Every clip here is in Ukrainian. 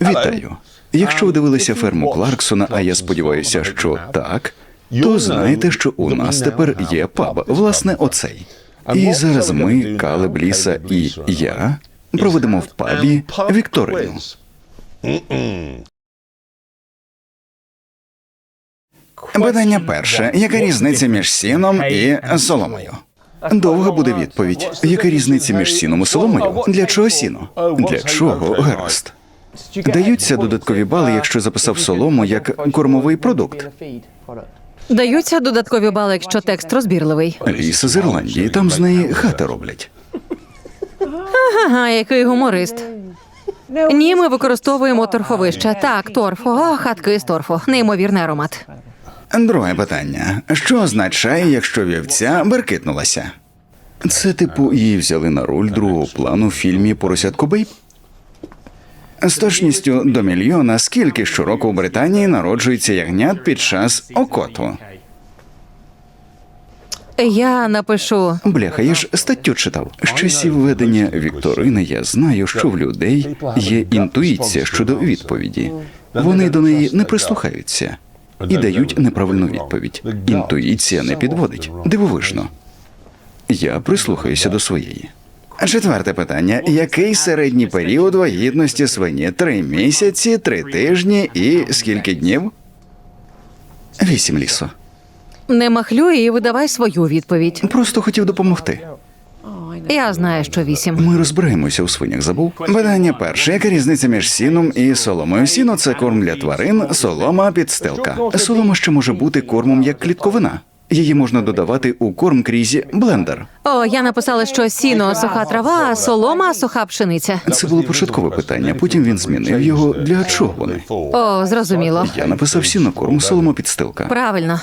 Вітаю. Якщо ви дивилися ферму Кларксона, а я сподіваюся, що так, то знаєте, що у нас тепер є паб, власне, оцей. І зараз ми, Калеб, Ліса і я проведемо в пабі Вікторину. Питання перше: яка різниця між сіном і соломою? Довга буде відповідь. Яка різниця між сіном і соломою? Для чого сіно? Для чого гаразд? Даються додаткові бали, якщо записав солому як кормовий продукт. Даються додаткові бали, якщо текст розбірливий. Ліс з Ірландії, там з неї хати роблять. Ага, який гуморист. Ні, ми використовуємо торфовище. Так, торф. О, хатки з торфу. Неймовірний аромат. Друге питання: що означає, якщо вівця беркитнулася? Це типу її взяли на роль другого плану в фільмі Поросятко Бейб. З точністю до мільйона, скільки щороку у Британії народжується ягнят під час окоту. Я напишу. Бляха, я ж статтю читав. З часів ведення Вікторини я знаю, що в людей є інтуїція щодо відповіді. Вони до неї не прислухаються і дають неправильну відповідь. Інтуїція не підводить. Дивовижно. Я прислухаюся до своєї. Четверте питання: який середній період вагітності свині? Три місяці, три тижні і скільки днів? Вісім лісо. Не махлюй і видавай свою відповідь. Просто хотів допомогти. Я знаю, що вісім. Ми розбираємося у свинях. Забув питання перше. Яка різниця між сіном і соломою? Сіно це корм для тварин, солома підстилка. Солома ще може бути кормом як клітковина. Її можна додавати у корм крізі блендер. О, я написала, що сіно суха трава, а солома суха пшениця. Це було початкове питання. Потім він змінив його. Для чого вони? О, зрозуміло. Я написав сіно корм, солома підстилка. Правильно.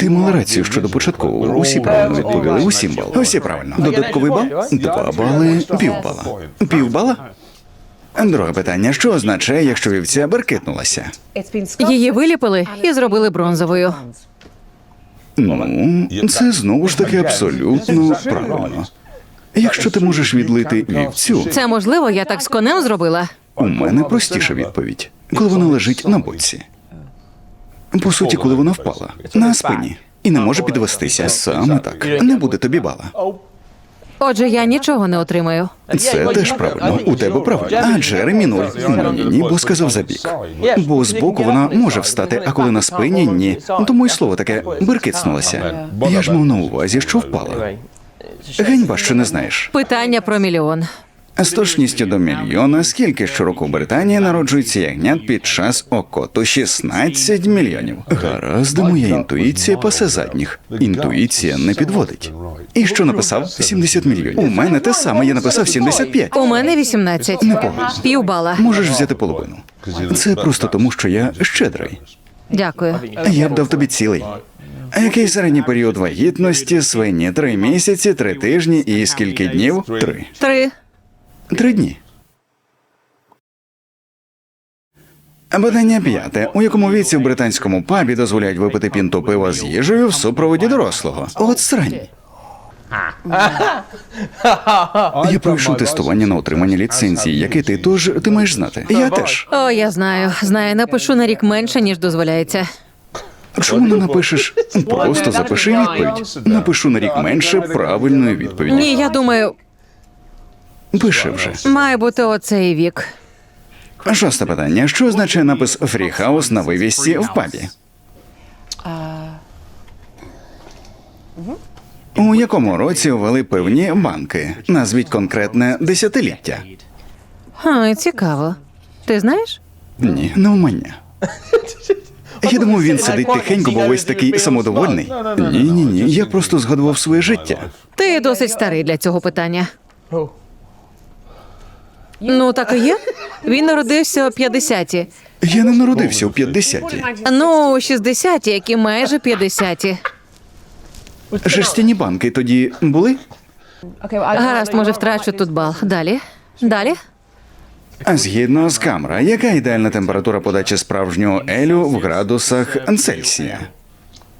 Ти мала рацію щодо початкового. Усі правильно відповіли. Усім бал. Усі правильно. Додатковий бал? Два бали, півбала. Півбала? Друге питання: що означає, якщо вівця беркитнулася? Її виліпили і зробили бронзовою. Ну, це знову ж таки абсолютно правильно. Якщо ти можеш відлити вівцю, Це можливо, я так з конем зробила. у мене простіша відповідь, коли вона лежить на боці. По суті, коли вона впала на спині і не може підвестися. Саме так не буде тобі бала. Отже, я нічого не отримаю. Це теж правильно. У тебе правильно. А Джеремі нуль. Ні, ні, бо сказав забік. Бо збоку вона може встати, а коли на спині ні. Тому й слово таке беркицнулося. Я ж мав на увазі, що впала. Ганьба, що не знаєш. Питання про мільйон. З точністю до мільйона, скільки щороку в Британії народжується ягнят під час окоту 16 мільйонів. Гаразд, моя інтуїція пасе задніх. Інтуїція не підводить. І що написав? 70 мільйонів. У мене те саме, я написав 75. У мене 18. Непогано. Півбала. Можеш взяти половину. Це просто тому, що я щедрий. Дякую. Я б дав тобі цілий. Який середній період вагітності свині? Три місяці, три тижні і скільки днів? Три. Три. Три дні. Питання п'яте. У якому віці в британському пабі дозволяють випити пінту пива з їжею в супроводі дорослого? От срань. Я пройшов тестування на отримання ліцензії, яке ти тож ти маєш знати. Я теж. О, я знаю. Знаю, напишу на рік менше, ніж дозволяється. Чому не напишеш? Просто запиши відповідь. Напишу на рік менше правильної відповіді. Ні, я думаю, Пиши вже. має бути оцей вік. Шосте питання. Що означає напис Фріхаус на вивісці в пабі? У якому році ввели певні банки? Назвіть конкретне десятиліття. Ха, цікаво. Ти знаєш? Ні, навмання. Я думав, він сидить тихенько, бо весь такий самодовольний. Ні, ні, ні. Я просто згадував своє життя. Ти досить старий для цього питання. Ну, так і є. Він народився у 50-ті. Я не народився у 50-ті. Ну, у 60-ті, які майже 50-ті. Жерстяні банки тоді були? Гаразд, може, втрачу тут бал. Далі. Далі. А згідно з камера, яка ідеальна температура подачі справжнього елю в градусах Цельсія?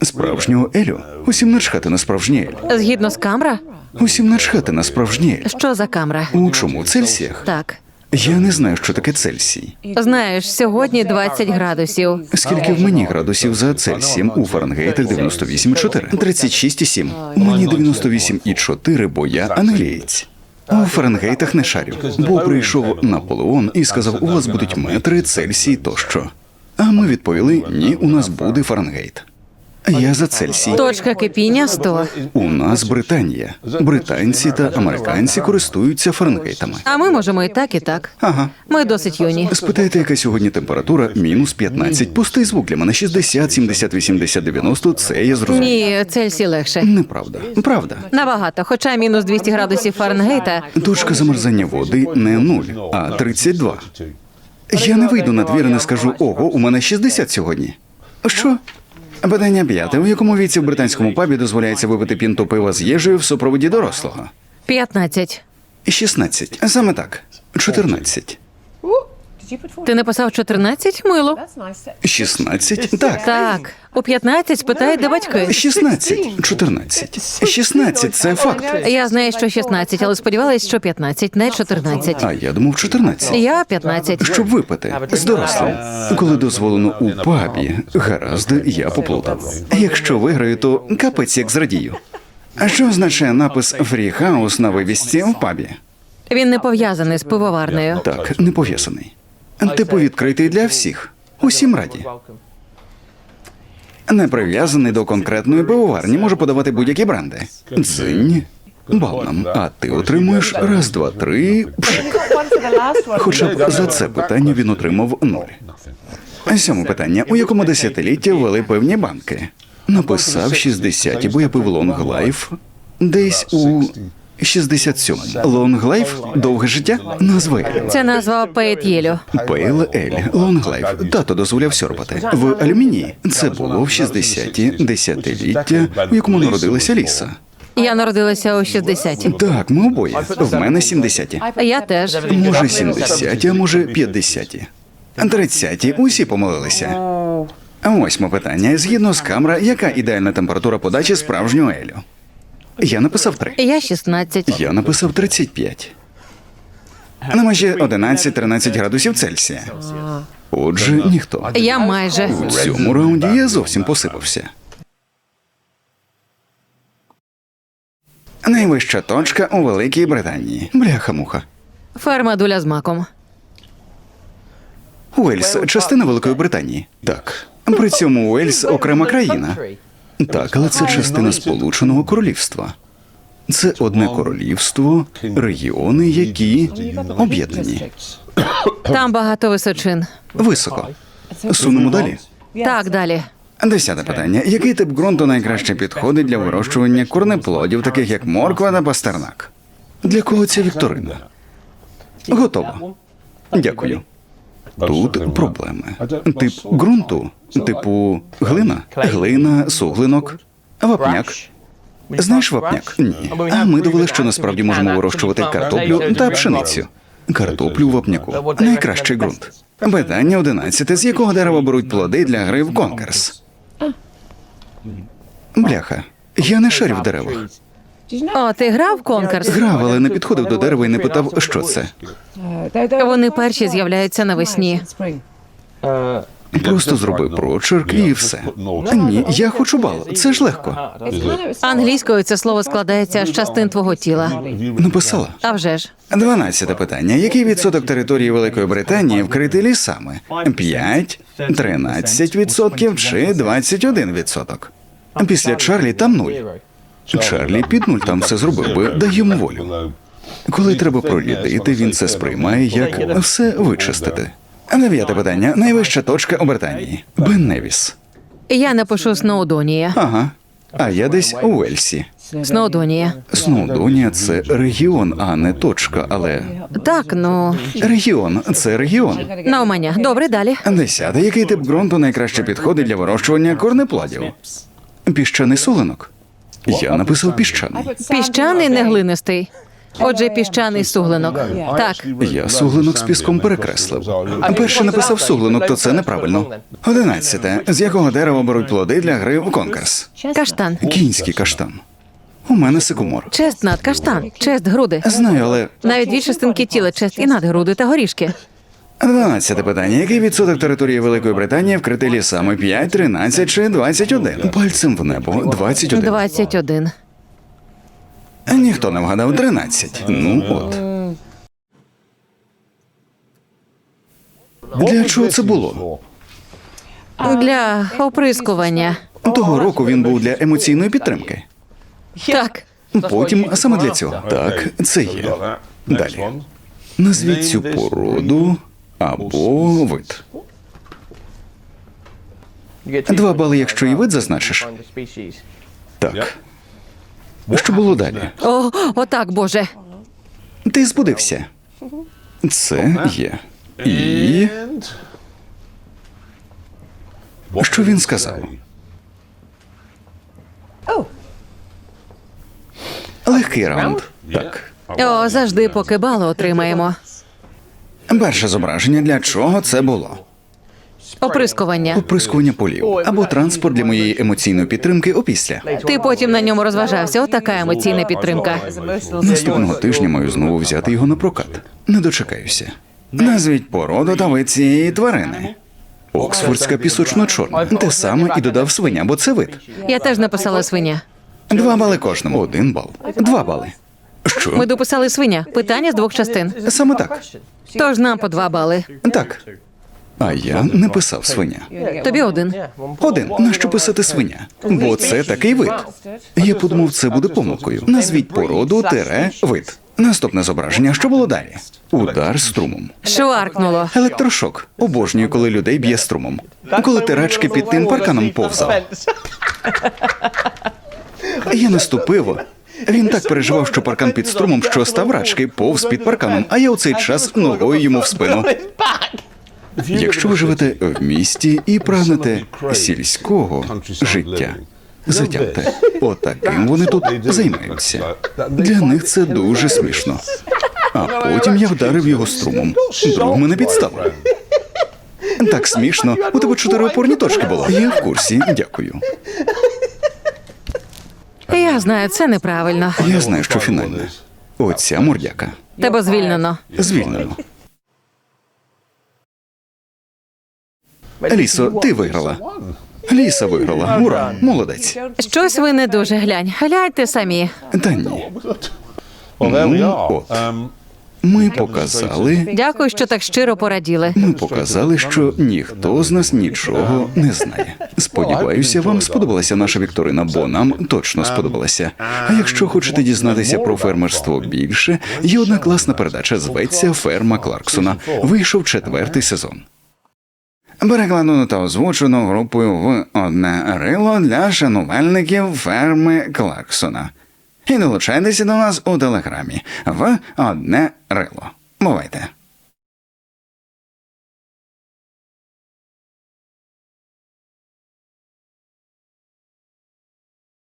Справжнього елю? Усім начхати на справжнє ель. Згідно з камера? Усім начхати на справжнє ель. Що за камера? У чому Цельсіях? Так. Я не знаю, що таке Цельсій. Знаєш, сьогодні 20 градусів. Скільки в мені градусів за Цельсієм у Фаренгейтах 98,4? 36,7. У мені 98,4, бо я англієць. У Фаренгейтах не шарю, бо прийшов Наполеон і сказав, у вас будуть метри, Цельсій тощо. А ми відповіли, ні, у нас буде Фаренгейт. Я за Цельсій. Точка кипіння 100. У нас Британія. Британці та американці користуються Фаренгейтами. А ми можемо і так, і так. Ага. Ми досить юні. Спитайте, яка сьогодні температура? Мінус 15. Пустий звук для мене 60, 70, 80, 90. Це я зрозумів. Ні, Цельсій легше. Неправда. Правда. Набагато, хоча мінус 200 градусів Фаренгейта. Точка замерзання води не 0, а 32. Я не вийду на двір і не скажу ого, у мене 60 сьогодні. Що? Питання п'яте. У якому віці в британському пабі дозволяється випити пінту пива з їжею в супроводі дорослого? 15. 16. Саме так. 14. Ти написав 14? Мило. 16? Так. Так. У 15 спитай, де батьки. 16. 14. 16 – це факт. Я знаю, що 16, але сподівалась, що 15, не 14. А я думав 14. Я 15. Щоб випити з дорослим. Коли дозволено у пабі, гаразд, я поплутав. Якщо виграю, то капець як зрадію. А що означає напис «Фрі-хаус» на вивісці в пабі? Він не пов'язаний з пивоварнею. Так, не пов'язаний. Типу відкритий для всіх. Усім раді. Не прив'язаний до конкретної пивоварні, може подавати будь-які бренди. Дзинь. бална. а ти отримуєш раз, два, три. Пшик. Хоча б за це питання він отримав ноль. Сьоме питання: у якому десятилітті ввели певні банки? Написав 60, бо я пив Long Life десь у 67-му. Long Life – довге життя? Назва Це назва Пейт'єлю. Пейл Ель, Long Life. Тато дозволяв сьорбати. В алюмінії це було в 60-ті десятиліття, в якому народилася Ліса. Я народилася у 60-ті. Так, ми обоє. В мене 70-ті. Я теж. Може, 70-ті, а може 50-ті. 30-ті. Усі помилилися. Восьме питання. Згідно з камера, яка ідеальна температура подачі справжнього елю? Я написав 3. Я 16. Я написав 35. На межі 11-13 градусів Цельсія. Отже, ніхто. Я майже. У цьому раунді я зовсім посипався. Найвища точка у Великій Британії. Бляха-муха. Ферма дуля з маком. Уельс частина Великої Британії. Так. При цьому Уельс окрема країна. Так, але це частина Сполученого Королівства. Це одне королівство, регіони, які об'єднані. Там багато височин. Високо. Сунемо далі. Так, далі. Десяте питання. Який тип ґрунту найкраще підходить для вирощування корнеплодів, таких як морква та пастернак? Для кого ця вікторина? Готово. Дякую. Тут проблеми. Тип ґрунту, типу глина, глина, суглинок, вапняк. Знаєш вапняк? Ні. А ми довели, що насправді можемо вирощувати картоплю та пшеницю. Картоплю в вапняку. Найкращий ґрунт. Питання одинадцяте. З якого дерева беруть плоди для гри в конкурс? Бляха. Я не шарю в деревах. О, ти грав конкурс? Грав, але не підходив до дерева і не питав, що це. Вони перші з'являються навесні. Просто зроби прочерк і все. Ні, я хочу бал. Це ж легко. Англійською це слово складається з частин твого тіла. Написала. А вже ж. Дванадцяте питання. Який відсоток території Великої Британії вкритий лісами? 5, 13 відсотків чи 21 відсоток? Після Чарлі там нуль. Чарлі під нуль там все зробив би, дай йому волю. Коли треба прорядити, він це сприймає як все вичистити. Дев'яте питання. Найвища точка у Британії. Бен Невіс. Я напишу Сноудонія. Ага. А я десь у Уельсі. Сноудонія. Сноудонія це регіон, а не точка, але Так, ну регіон це регіон. навмання. Добре, далі. Десяте. Який тип ґрунту найкраще підходить для вирощування корнеплодів? Піщаний суглинок. Я написав піщаний. Піщаний не глинистий. Отже, піщаний суглинок. Так, Я суглинок з піском перекреслив. Перше написав суглинок, то це неправильно. Одинадцяте. З якого дерева беруть плоди для гри в конкурс? каштан. Кінський каштан. У мене сикумор. Чест над каштан, чест груди. Знаю, але Навіть дві частинки тіла, чест і надгруди та горішки. Дванадцяте питання. Який відсоток території Великої Британії вкритий лісами? 5, 13 чи 21? Пальцем в небо. 21. 21. Ніхто не вгадав 13. Ну от. Для чого це було? Для оприскування. Того року він був для емоційної підтримки. Так. Потім саме для цього. Так, це є. Далі. Назвіть цю породу або вид. Два бали, якщо і вид зазначиш. Так. Що було далі? О, отак, Боже. Ти збудився. Це є. І що він сказав? Легкий раунд. Так. О, завжди поки бали отримаємо. Перше зображення для чого це було? Оприскування. Оприскування полів або транспорт для моєї емоційної підтримки опісля. Ти потім на ньому розважався. Отака емоційна підтримка. Наступного тижня маю знову взяти його на прокат. Не дочекаюся. Назвіть породу та цієї тварини. Оксфордська пісочно-чорна. Те саме і додав свиня, бо це вид. Я теж написала свиня. Два бали кожному. Один бал. Два бали. Що? Ми дописали свиня. Питання з двох частин. Саме так. Тож нам по два бали. Так. А я не писав свиня. Тобі один. Один. Нащо писати свиня? Бо це такий вид. Я подумав, це буде помилкою. Назвіть породу тире вид. Наступне зображення. Що було далі? Удар струмом. Шваркнуло. Електрошок. Обожнюю, коли людей б'є струмом. Коли ти рачки під тим парканом повзав. Я наступив. Він так переживав, що паркан під струмом, що став рачки, повз під парканом, а я у цей час ногою йому в спину. Якщо ви живете в місті і прагнете сільського життя, затямте. Отаким вони тут займаються. Для них це дуже смішно. А потім я вдарив його струмом. Друг мене підставив. Так смішно. У тебе чотири опорні точки було. Я в курсі, дякую. Я знаю, це неправильно. Я знаю, що фінальне. Оця мордяка. Тебе звільнено. Звільнено. Лісо, ти виграла. Ліса виграла. Ура! Молодець. Щось ви не дуже глянь. Гляньте самі. Та ні. Ну, от. Ми показали. Дякую, що так щиро пораділи. Ми показали, що ніхто з нас нічого не знає. Сподіваюся, вам сподобалася наша вікторина, бо нам точно сподобалася. А якщо хочете дізнатися про фермерство більше, є одна класна передача, зветься Ферма Кларксона. Вийшов четвертий сезон. Перекладено та озвучено групою в одне рило для шанувальників ферми Кларксона. І долучайтеся до нас у телеграмі в одне рило. Бувайте!